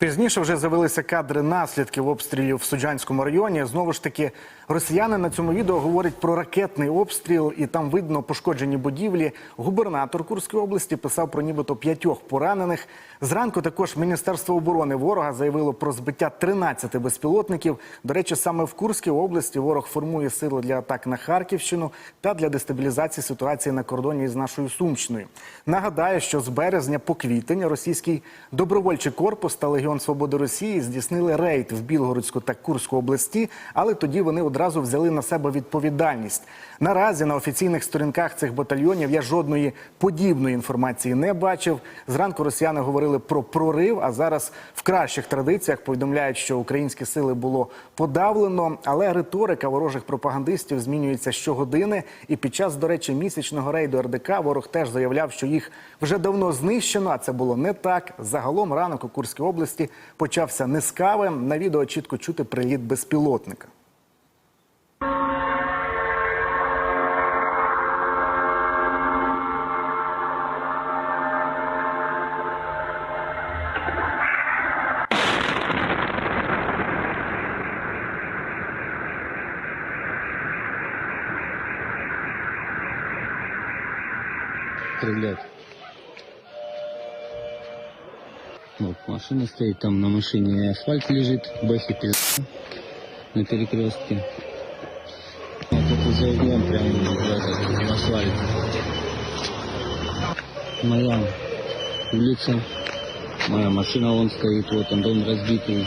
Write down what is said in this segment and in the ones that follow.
Пізніше вже з'явилися кадри наслідків обстрілів в Суджанському районі. Знову ж таки, росіяни на цьому відео говорять про ракетний обстріл, і там видно пошкоджені будівлі. Губернатор Курської області писав про нібито п'ятьох поранених. Зранку також Міністерство оборони ворога заявило про збиття 13 безпілотників. До речі, саме в Курській області ворог формує сили для атак на Харківщину та для дестабілізації ситуації на кордоні з нашою Сумщиною. Нагадаю, що з березня по квітень російський добровольчий корпус та Легіон Свободи Росії здійснили рейд в Білгородську та Курську області, але тоді вони одразу взяли на себе відповідальність. Наразі на офіційних сторінках цих батальйонів я жодної подібної інформації не бачив. Зранку росіяни говорили про прорив, а зараз в кращих традиціях повідомляють, що українські сили було подавлено, але риторика ворожих пропагандистів змінюється щогодини. І під час, до речі, місячного рейду РДК ворог теж заявляв, що їх вже давно знищено. А це було не так. Загалом ранок у Курській області почався не з кави. На відео чітко чути приліт безпілотника. стрелять. Вот машина стоит, там на машине асфальт лежит, бэхи пизда на перекрестке. Вот это за углом прям в, этот, в асфальт. Моя улица, моя машина вон стоит, вот он дом разбитый.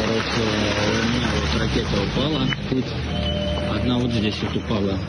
Короче, у меня вот ракета упала тут. Одна вот здесь вот упала.